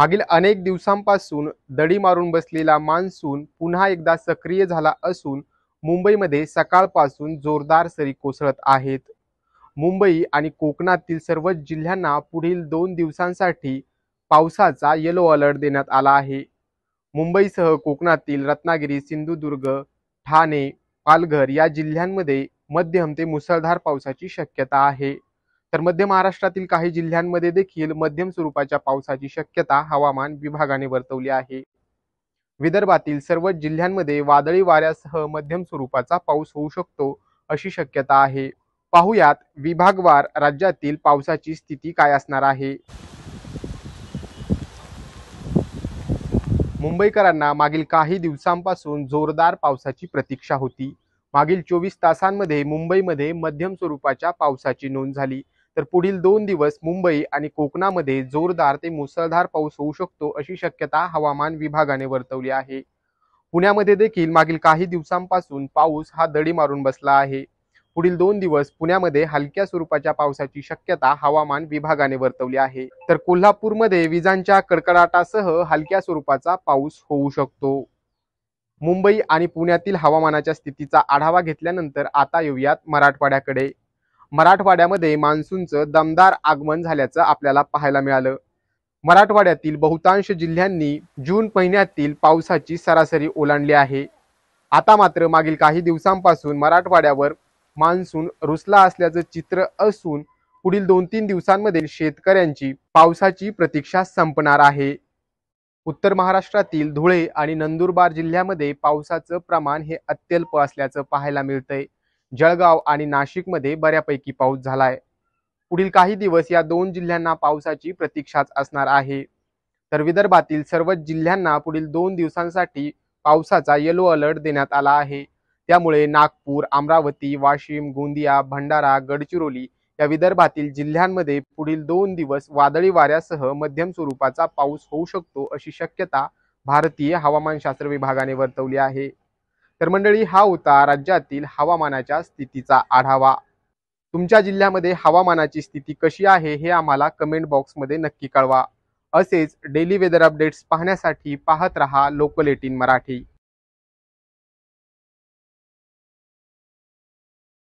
मागील अनेक दिवसांपासून दडी मारून बसलेला मान्सून पुन्हा एकदा सक्रिय झाला असून मुंबईमध्ये सकाळपासून जोरदार सरी कोसळत आहेत. मुंबई आणि कोकणातील सर्वच जिल्ह्यांना पुढील दोन दिवसांसाठी पावसाचा येलो अलर्ट देण्यात आला आहे. मुंबईसह कोकणातील रत्नागिरी सिंधुदुर्ग ठाणे पालघर या जिल्ह्यांमध्ये मध्यम ते मुसळधार पावसाची शक्यता आहे. तर मध्य महाराष्ट्रातील काही जिल्ह्यांमध्ये देखील मध्यम स्वरूपाच्या पावसाची शक्यता हवामान विभागाने वर्तवली आहे. विदर्भातील सर्वच जिल्ह्यांमध्ये वादळी वाऱ्यासह मध्यम स्वरूपाचा पाऊस होऊ शकतो अशी शक्यता आहे. पाहुयात विभागवार राज्यातील पावसाची स्थिती काय असणार आहे? मुंबईकरांना मागील काही दिवसांपासून जोरदार पावसाची प्रतीक्षा होती. मागील चोवीस तासांमध्ये मुंबईमध्ये मध्यम स्वरूपाच्या पावसाची नोंद झाली. तर पुढील दोन दिवस मुंबई आणि कोकणामध्ये जोरदार ते मुसळधार पाऊस होऊ शकतो अशी शक्यता हवामान विभागाने वर्तवली आहे. पुण्यामध्ये देखील मागील काही दिवसांपासून पाऊस हा दडी मारून बसला आहे. पुढील दोन दिवस पुण्यामध्ये हलक्या स्वरूपाच्या पावसाची शक्यता हवामान विभागाने वर्तवली आहे. तर कोल्हापूरमध्ये विजांच्या कडकडाटासह हलक्या स्वरूपाचा पाऊस होऊ शकतो. मुंबई आणि पुण्यातील हवामानाच्या स्थितीचा आढावा घेतल्यानंतर आता येऊयात मराठवाड्याकडे. मराठवाड्यामध्ये मान्सूनचं दमदार आगमन झाल्याचं आपल्याला पाहायला मिळालं. मराठवाड्यातील बहुतांश जिल्ह्यांनी जून महिन्यातील पावसाची सरासरी ओलांडली आहे. आता मात्र मागील काही दिवसांपासून मराठवाड्यावर मान्सून रुसला असल्याचं चित्र असून पुढील दोन तीन दिवसांमध्ये शेतकऱ्यांची पावसाची प्रतीक्षा संपणार आहे. उत्तर महाराष्ट्रातील धुळे आणि नंदुरबार जिल्ह्यामध्ये पावसाचं प्रमाण हे अत्यल्प असल्याचं पाहायला मिळतंय. जळगाव आणि नाशिकमध्ये बऱ्यापैकी पाऊस झालाय. पुढील काही दिवस या दोन जिल्ह्यांना पावसाची प्रतीक्षाच असणार आहे. तर विदर्भातील सर्वच जिल्ह्यांना पुढील दोन दिवसांसाठी पावसाचा येलो अलर्ट देण्यात आला आहे. त्यामुळे नागपूर अमरावती वाशिम गोंदिया भंडारा गडचिरोली या विदर्भातील जिल्ह्यांमध्ये पुढील दोन दिवस वादळी वाऱ्यासह मध्यम स्वरूपाचा पाऊस होऊ शकतो अशी शक्यता भारतीय हवामानशास्त्र विभागाने वर्तवली आहे. तर मंडळी हा होता राज्यातील हवामानाच्या स्थितीचा आढावा. तुमच्या जिल्ह्यामध्ये हवामानाची स्थिती कशी आहे हे आम्हाला कमेंट बॉक्समध्ये नक्की कळवा. असेच डेली वेदर अपडेट्स पाहण्यासाठी पाहत रहा लोकल एटीन मराठी.